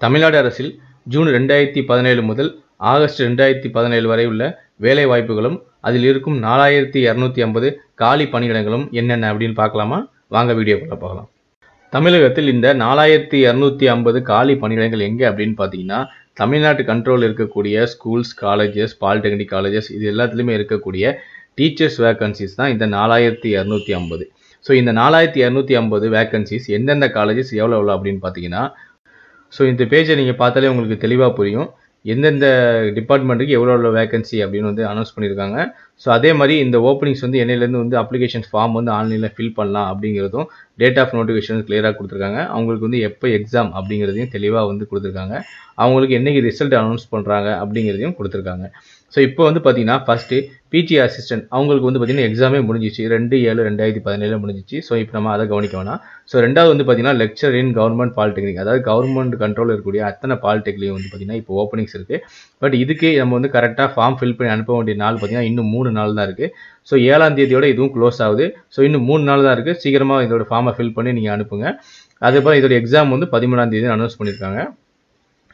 தமிழ்நாடு அரசில் ஜூன் ரெண்டாயிரத்தி பதினேழு முதல் ஆகஸ்ட் ரெண்டாயிரத்தி பதினேழு வரை உள்ள வேலை வாய்ப்புகளும் அதில் இருக்கும் நாலாயிரத்தி இரநூத்தி ஐம்பது காலி பணியிடங்களும் என்னென்ன அப்படின்னு பார்க்கலாமா? வாங்க வீடியோக்குள்ள பார்க்கலாம் தமிழகத்தில் இந்த நாலாயிரத்தி இரநூத்தி ஐம்பது காலி பணியிடங்கள் எங்கே அப்படின்னு பார்த்தீங்கன்னா தமிழ்நாட்டு கண்ட்ரோல் இருக்கக்கூடிய ஸ்கூல்ஸ் காலேஜஸ் பாலிடெக்னிக் காலேஜஸ் இது எல்லாத்துலேயுமே இருக்கக்கூடிய டீச்சர்ஸ் வேக்கன்சிஸ் தான் இந்த நாலாயிரத்தி இரநூத்தி ஐம்பது. ஸோ இந்த நாலாயிரத்தி இரநூத்தி ஐம்பது வேக்கன்சிஸ் எந்தெந்த காலேஜஸ் எவ்வளோ எவ்வளோ அப்படின்னு பார்த்தீங்கன்னா ஸோ இந்த பேஜை நீங்கள் பார்த்தாலே உங்களுக்கு தெளிவாக புரியும். எந்தெந்த டிபார்ட்மெண்ட்டுக்கு எவ்வளோ எவ்வளோ வேகன்சி அப்படின்னு வந்து அனௌன்ஸ் பண்ணியிருக்காங்க. ஸோ அதே மாதிரி இந்த ஓப்பனிங்ஸ் வந்து என்னையிலேருந்து வந்து அப்ளிகேஷன் ஃபார்ம் வந்து ஆன்லைனில் ஃபில் பண்ணலாம் அப்படிங்கிறதும் டேட் ஆஃப் நோட்டிஃபிகேஷன் கிளியராக கொடுத்துருக்காங்க. அவங்களுக்கு வந்து எப்போ எக்ஸாம் அப்படிங்கிறதையும் தெளிவாக வந்து கொடுத்துருக்காங்க. அவங்களுக்கு என்றைக்கு ரிசல்ட் அனௌன்ஸ் பண்ணுறாங்க அப்படிங்கிறதையும் கொடுத்துருக்காங்க. ஸோ இப்போ வந்து பார்த்தீங்கன்னா ஃபஸ்ட்டு பிஜி அசிஸ்டன்ட் அவங்களுக்கு வந்து பார்த்தீங்கன்னா எக்ஸாமே முடிஞ்சிச்சு. ரெண்டு ஏழு ரெண்டாயிரத்தி பதினேழு முடிஞ்சிச்சு. ஸோ இப்போ நம்ம அதை கவனிக்க வேணாம். ஸோ ரெண்டாவது வந்து பார்த்தீங்கன்னா லெக்சர் இன் கவர்மெண்ட் பாலிடெக்னிக் அதாவது கவர்மெண்ட் கண்ட்ரோல் இருக்கக்கூடிய அத்தனை பாலிடெக்னிக் வந்து பார்த்தீங்கன்னா இப்போ ஓப்பனிங்ஸ் இருக்குது பட் இதுக்கு நம்ம வந்து கரெக்டாக ஃபார்ம் ஃபில் பண்ணி அனுப்ப வேண்டிய நாள் பார்த்தீங்கன்னா இன்னும் மூணு நாள் தான் இருக்குது ஸோ ஏழாம் தேதியோட இதுவும் க்ளோஸ் ஆகுது. ஸோ இன்னும் மூணு நாள் தான் இருக்குது சீக்கிரமாக இதோட ஃபார்மை ஃபில் பண்ணி நீங்கள் அனுப்புங்க. அதேபோல் இதோட எக்ஸாம் வந்து பதிமூணாம் தேதி அனௌன்ஸ் பண்ணியிருக்காங்க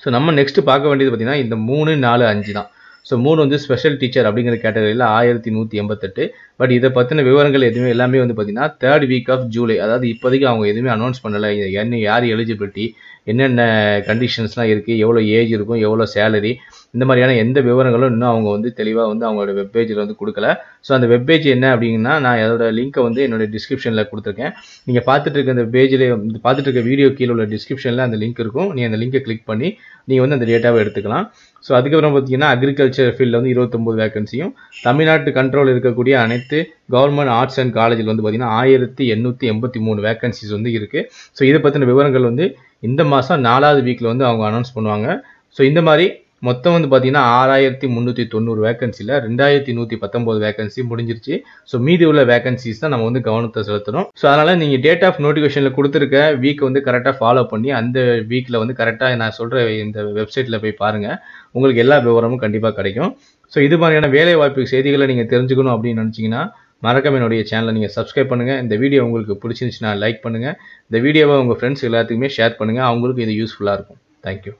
ஸோ நம்ம நெக்ஸ்ட்டு பார்க்க வேண்டியது பார்த்தீங்கன்னா இந்த மூணு நாலு அஞ்சு தான். ஸோ மூணு வந்து ஸ்பெஷல் டீச்சர் அப்படிங்கிற கேட்டகரியில் ஆயிரத்தி நூற்றி எண்பத்தெட்டு. பட் இதை பற்றின விவரங்கள் எதுவுமே எல்லாமே வந்து பார்த்தீங்கன்னா தேர்ட் வீக் ஆஃப் ஜூலை அதாவது இப்போதைக்கு அவங்க எதுவுமே அனௌன்ஸ் பண்ணலை. என்ன யார் எலிஜிபிலிட்டி என்னென்ன கண்டிஷன்ஸ்லாம் இருக்குது எவ்வளோ ஏஜ் இருக்கும் எவ்வளோ சேலரி இந்த மாதிரியான எந்த விவரங்களும் இன்னும் அவங்க வந்து தெளிவாக வந்து அவங்களோட வெப்பேஜில் வந்து கொடுக்கல. ஸோ அந்த வெப்பேஜ் என்ன அப்படின்னா நான் அதோட லிங்க்கை வந்து என்னோட டிஸ்கிரிப்ஷனில் கொடுத்துருக்கேன். நீங்கள் பார்த்துட்டு இருக்க அந்த பேஜில் பார்த்துட்டு இருக்க வீடியோ கீழே உள்ள டிஸ்கிரிப்ஷனில் அந்த லிங்க் இருக்கும். நீ அந்த லிங்கை கிளிக் பண்ணி நீங்கள் வந்து அந்த டேட்டாவை எடுத்துக்கலாம். ஸோ அதுக்கப்புறம் பார்த்தீங்கன்னா அக்ரிகல்ச்சர் ஃபீல்டில் வந்து இருபத்தொம்போது வேகன்சியும் தமிழ்நாட்டு கண்ட்ரோல் இருக்கக்கூடிய அனைத்து கவர்மெண்ட் ஆர்ட்ஸ் அண்ட் காலேஜில் வந்து பார்த்தீங்கன்னா ஆயிரத்தி எண்ணூற்றி எண்பத்தி மூணு வேகன்சிஸ் வந்து இருக்குது ஸோ இதை பற்றின விவரங்கள் வந்து இந்த மாதம் நாலாவது வீக்கில் வந்து அவங்க அனௌன்ஸ் பண்ணுவாங்க. ஸோ இந்த மாதிரி மொத்தம் வந்து பார்த்தீங்கன்னா ஆறாயிரத்தி முந்நூற்றி தொண்ணூறு வேகன்சியில் ரெண்டாயிரத்தி நூற்றி பத்தொம்போது வேகன்சி முடிஞ்சிருச்சு. ஸோ மீதி உள்ள வேகன்சிஸ் தான் நம்ம வந்து கவனத்தை செலுத்தணும். ஸோ அதனால் நீங்கள் டேட் ஆஃப் நோட்டிஃபிகேஷனில் கொடுத்துருக்க வீக்கை வந்து கரெக்டாக ஃபாலோ பண்ணி அந்த வீக்கில் வந்து கரெக்டாக நான் சொல்கிற இந்த வெப்சைட்டில் போய் பாருங்கள் உங்களுக்கு எல்லா விவரமும் கண்டிப்பாக கிடைக்கும். ஸோ இது மாதிரியான வேலை வாய்ப்பு செய்திகளை நீங்கள் தெரிஞ்சுக்கணும் அப்படின்னு நினச்சிங்கன்னா மறக்காம என்னுடைய சேனலை நீங்கள் சப்ஸ்கிரைப் பண்ணுங்கள் இந்த வீடியோ உங்களுக்கு பிடிச்சிருந்துச்சுன்னா லைக் பண்ணுங்கள் இந்த வீடியோவை உங்கள் ஃப்ரெண்ட்ஸ் எல்லாத்துக்குமே ஷேர் பண்ணுங்கள் அவங்களுக்கு இது யூஸ்ஃபுல்லாக இருக்கும். தேங்க்யூ